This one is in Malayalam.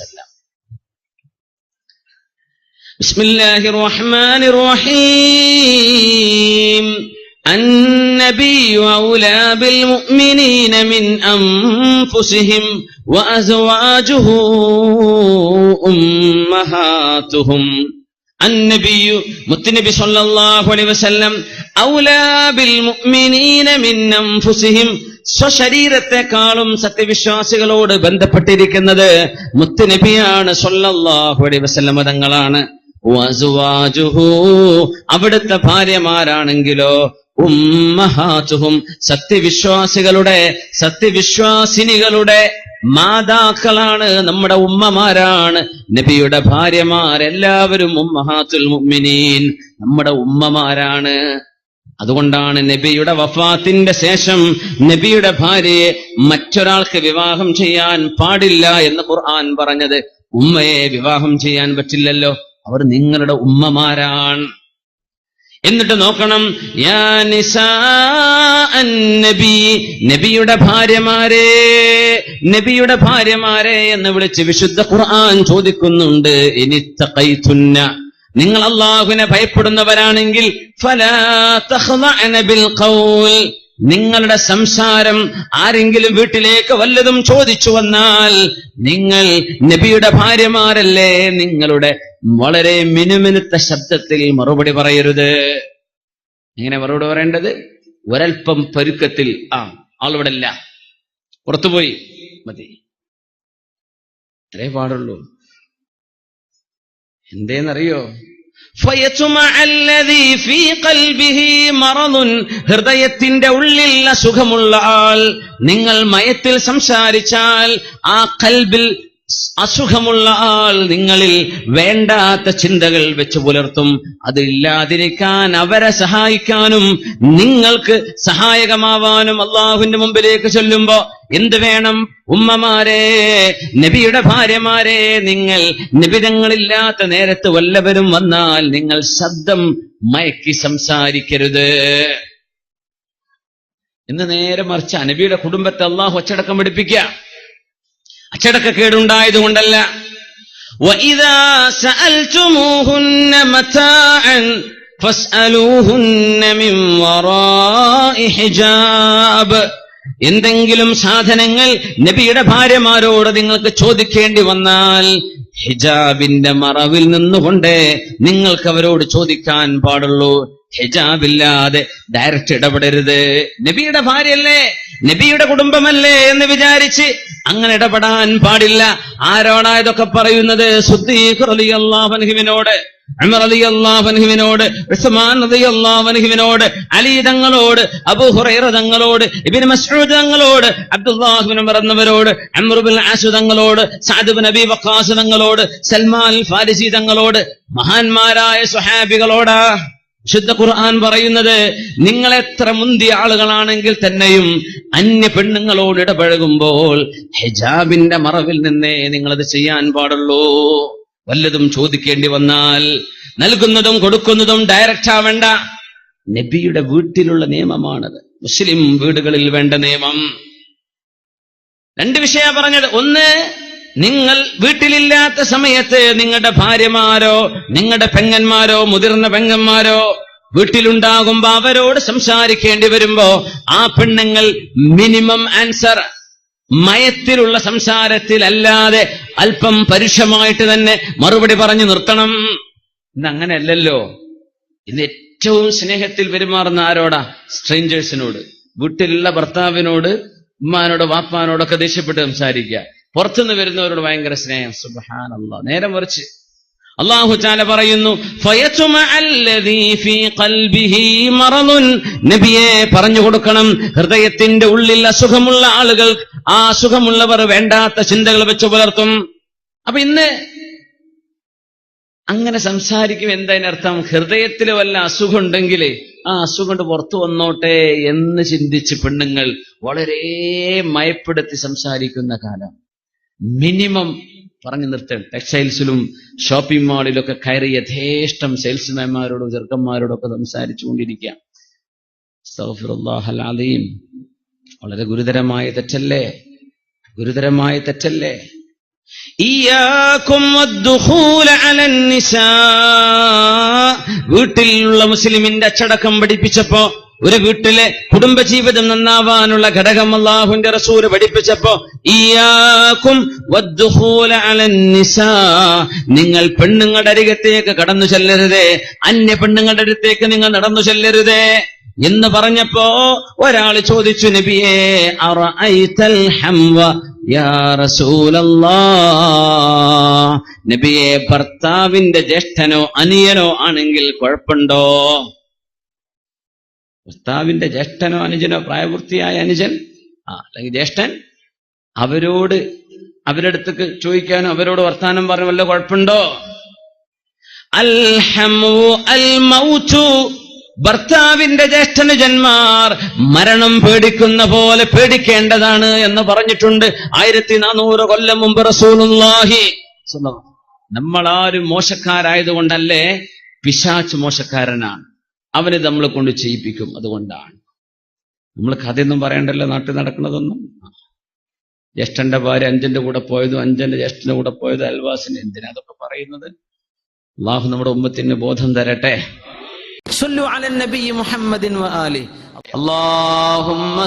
وسلم. بسم الله الرحمن الرحيم. النبي أولى بالمؤمنين من أنفسهم وأزواجه أمهاتهم. النبي متنبي صلى الله عليه وسلم أولى بالمؤمنين من أنفسهم സ്വശരീരത്തെക്കാളും സത്യവിശ്വാസികളോട് ബന്ധപ്പെട്ടിരിക്കുന്നത് മുത്തുനബിയാണ് അലൈഹി വസല്ലമ തങ്ങളാണ്. അവിടുത്തെ ഭാര്യമാരാണെങ്കിലോ ഉമ്മഹാചുഹും സത്യവിശ്വാസികളുടെ സത്യവിശ്വാസിനികളുടെ മാതാക്കളാണ് നമ്മുടെ ഉമ്മമാരാണ്. നബിയുടെ ഭാര്യമാരെല്ലാവരും ഉമ്മഹാത്തുൽ മുഅ്മിനീൻ നമ്മുടെ ഉമ്മമാരാണ്. അതുകൊണ്ടാണ് നബിയുടെ വഫാത്തിന്റെ ശേഷം നബിയുടെ ഭാര്യയെ മറ്റൊരാൾക്ക് വിവാഹം ചെയ്യാൻ പാടില്ല എന്ന് ഖുർആൻ പറഞ്ഞത്. ഉമ്മയെ വിവാഹം ചെയ്യാൻ പറ്റില്ലല്ലോ. അവർ നിങ്ങളുടെ ഉമ്മമാരാണ്. എന്നിട്ട് നോക്കണം നബി നബിയുടെ ഭാര്യമാരെ നബിയുടെ ഭാര്യമാരെ എന്ന് വിളിച്ച് വിശുദ്ധ ഖുർആൻ ചോദിക്കുന്നുണ്ട്. ഇനിത്തഖൈതുന്ന നിങ്ങൾ അള്ളാഹുവിനെ ഭയപ്പെടുന്നവരാണെങ്കിൽ നിങ്ങളുടെ സംസാരം ആരെങ്കിലും വീട്ടിലേക്ക് വല്ലതും ചോദിച്ചു വന്നാൽ നിങ്ങൾ നബിയുടെ ഭാര്യമാരല്ലേ നിങ്ങളുടെ വളരെ മിനുമിനുത്ത ശബ്ദത്തിൽ മറുപടി പറയരുത്. എങ്ങനെ മറുപടി പറയേണ്ടത്? ഒരൽപ്പം പരുക്കത്തിൽ ആ ആളിവിടെ പുറത്തുപോയി മതി. അത്രേ പാടുള്ളൂ. എന്തേന്നറിയോ? ഹൃദയത്തിന്റെ ഉള്ളിൽ അസുഖമുള്ള ആൾ നിങ്ങൾ മയത്തിൽ സംസാരിച്ചാൽ ആ കൽബിൽ അസുഖമുള്ള ആൾ നിങ്ങളിൽ വേണ്ടാത്ത ചിന്തകൾ വെച്ച് പുലർത്തും. അതില്ലാതിരിക്കാൻ അവരെ സഹായിക്കാനും നിങ്ങൾക്ക് സഹായകമാവാനും അള്ളാഹുവിന്റെ മുമ്പിലേക്ക് ചൊല്ലുമ്പോ എന്ത് വേണം? ഉമ്മമാരെ നബിയുടെ ഭാര്യമാരെ നിങ്ങൾ നിബിധങ്ങളില്ലാത്ത നേരത്ത് വല്ലവരും വന്നാൽ നിങ്ങൾ ശബ്ദം മയക്കി സംസാരിക്കരുത്. ഇന്ന് നേരെ മറിച്ച് നബിയുടെ കുടുംബത്തെ അള്ളാഹു ഒച്ചടക്കം പഠിപ്പിക്കുക. അച്ചടക്കക്കേടുണ്ടായത് കൊണ്ടല്ല എന്തെങ്കിലും സാധനങ്ങൾ നബിയുടെ ഭാര്യമാരോട് നിങ്ങൾക്ക് ചോദിക്കേണ്ടി വന്നാൽ ഹിജാബിന്റെ മറവിൽ നിന്നുകൊണ്ട് നിങ്ങൾക്ക് അവരോട് ചോദിക്കാൻ പാടുള്ളൂ. ഹിജാബില്ലാതെ ഡയറക്റ്റ് ഇടപെടരുത്. നബിയുടെ ഭാര്യയല്ലേ? നബിയുടെ കുടുംബമല്ലേ എന്ന് വിചാരിച്ച് അങ്ങനെ ഇടപെടാൻ പാടില്ല. ആരോടാ ഇതൊക്കെ പറയുന്നത് സുദ്ദീഖ്ലാഹുവിനോട് അമർ അലി അള്ളാഹുവിനോട് ഉസ്മാൻ അലി അലി തങ്ങളോട് അബു ഹുറൈറ തങ്ങളോട് ഇബിൻ മസ്ഊദ് തങ്ങളോട് അബ്ദുല്ലാഹിബിൻ ഉമർ എന്നവരോട് അമ്രുബിൻ ആശു തങ്ങളോട് സാദുബിൻ നബി വക്കാസ് തങ്ങളോട് സൽമാൻ ഫാരിസി തങ്ങളോട് മഹാന്മാരായ സ്വഹാബികളോടാ. ശുദ്ധ ഖുർആൻ പറയുന്നത് നിങ്ങൾ എത്ര മുന്തിയ ആളുകളാണെങ്കിൽ തന്നെയും അന്യ പെണ്ണുങ്ങളോട് ഇടപഴകുമ്പോൾ ഹിജാബിന്റെ മറവിൽ നിന്നേ നിങ്ങളത് ചെയ്യാൻ പാടുള്ളൂ. വല്ലതും ചോദിക്കേണ്ടി വന്നാൽ നൽകുന്നതും കൊടുക്കുന്നതും ഡയറക്റ്റ് ആവേണ്ട നബിയുടെ വീട്ടിലുള്ള നിയമമാണത്. മുസ്ലിം വീടുകളിൽ വേണ്ട നിയമം. രണ്ട് വിഷയ പറഞ്ഞത്. ഒന്ന് നിങ്ങൾ വീട്ടിലില്ലാത്ത സമയത്ത് നിങ്ങളുടെ ഭാര്യമാരോ നിങ്ങളുടെ പെങ്ങന്മാരോ മുതിർന്ന പെങ്ങന്മാരോ വീട്ടിലുണ്ടാകുമ്പോ അവരോട് സംസാരിക്കേണ്ടി വരുമ്പോ ആ പെണ്ണുങ്ങൾ മിനിമം ആൻസർ. മയത്തിലുള്ള സംസാരത്തിലല്ലാതെ അല്പം പരുഷമായിട്ട് തന്നെ മറുപടി പറഞ്ഞു നിർത്തണം. ഇന്ന് അങ്ങനെയല്ലല്ലോ. ഇന്ന് ഏറ്റവും സ്നേഹത്തിൽ പെരുമാറുന്ന ആരോടാ? സ്ട്രേഞ്ചേഴ്സിനോട്. വീട്ടിലുള്ള ഭർത്താവിനോട് ഉമ്മാനോട് വാപ്പാനോടൊക്കെ ദേഷ്യപ്പെട്ട് സംസാരിക്കുക. പുറത്തുനിന്ന് വരുന്നവരോട് ഭയങ്കര സ്നേഹം. സുബാന നേരെ മറിച്ച്. അള്ളാഹു ചാല പറയുന്നു. നബിയെ പറഞ്ഞു കൊടുക്കണം ഹൃദയത്തിന്റെ ഉള്ളിൽ അസുഖമുള്ള ആളുകൾ ആ അസുഖമുള്ളവർ വേണ്ടാത്ത ചിന്തകൾ വെച്ച് പുലർത്തും. അപ്പൊ ഇന്ന് അങ്ങനെ സംസാരിക്കും എന്തതിനർത്ഥം ഹൃദയത്തിൽ വല്ല അസുഖം ഉണ്ടെങ്കിൽ ആ അസുഖം കൊണ്ട് പുറത്തു വന്നോട്ടെ എന്ന് ചിന്തിച്ച് പെണ്ണുങ്ങൾ വളരെ മയപ്പെടുത്തി സംസാരിക്കുന്ന കാലം. മിനിമം പറഞ്ഞു നിർത്തണം. ടെക്സ്റ്റൈൽസിലും ഷോപ്പിംഗ് മാളിലൊക്കെ കയറി യഥേഷ്ടം സെയിൽസ്മാൻമാരോടും ചെറുക്കന്മാരോടും ഒക്കെ സംസാരിച്ചു കൊണ്ടിരിക്കുക. വളരെ ഗുരുതരമായ തെറ്റല്ലേ? ഗുരുതരമായ തെറ്റല്ലേ? വീട്ടിലുള്ള മുസ്ലിമിന്റെ അച്ചടക്കം പഠിപ്പിച്ചപ്പോ ഒരു വീട്ടിലെ കുടുംബജീവിതം നന്നാവാനുള്ള ഘടകം അള്ളാഹുന്റെ റസൂൽ പഠിപ്പിച്ചപ്പോ അലൻ നിങ്ങൾ പെണ്ണുങ്ങളുടെ അരികത്തേക്ക് കടന്നു ചെല്ലരുതേ. അന്യ പെണ്ണുങ്ങളുടെ അടുത്തേക്ക് നിങ്ങൾ നടന്നു ചെല്ലരുതേ. എന്ന് പറഞ്ഞപ്പോ ഒരാൾ ചോദിച്ചു നബിയേ നബിയെ ഭർത്താവിന്റെ ജ്യേഷ്ഠനോ അനിയനോ ആണെങ്കിൽ കുഴപ്പമുണ്ടോ ഭർത്താവിന്റെ ജ്യേഷ്ഠനോ അനുജനോ പ്രായപൂർത്തിയായ അനുജൻ ആ അല്ലെങ്കിൽ ജ്യേഷ്ഠൻ അവരോട് അവരുടെ അടുത്തേക്ക് ചോദിക്കാനോ അവരോട് വർത്താനം പറഞ്ഞു വല്ല കുഴപ്പമുണ്ടോ? ഭർത്താവിന്റെ ജ്യേഷ്ഠന് അൽ മൗതു ഭർത്താവിന്റെ ജ്യേഷ്ഠനുജന്മാർ മരണം പേടിക്കുന്ന പോലെ പേടിക്കേണ്ടതാണ് എന്ന് പറഞ്ഞിട്ടുണ്ട് ആയിരത്തി നാനൂറ് കൊല്ലം മുമ്പ് റസൂലുല്ലാഹി. നമ്മളാരും മോശക്കാരായതുകൊണ്ടല്ലേ പിശാച്ച് മോശക്കാരനാണ്. അവനെ നമ്മളെ കൊണ്ട് ചെയ്യിപ്പിക്കും. അതുകൊണ്ടാണ്. നമ്മൾ കഥയൊന്നും പറയണ്ടല്ലോ. നാട്ടിൽ നടക്കുന്നതൊന്നും. ജ്യേഷ്ഠന്റെ ഭാര്യ അഞ്ചന്റെ കൂടെ പോയതും അഞ്ചന്റെ ജ്യേഷ്ഠന്റെ കൂടെ പോയത് അൽവാസിന് എന്തിനാ അതൊക്കെ പറയുന്നത്? അള്ളാഹു നമ്മുടെ ഉമ്മത്തിന് ബോധം തരട്ടെ. അള്ളാഹുമ്മ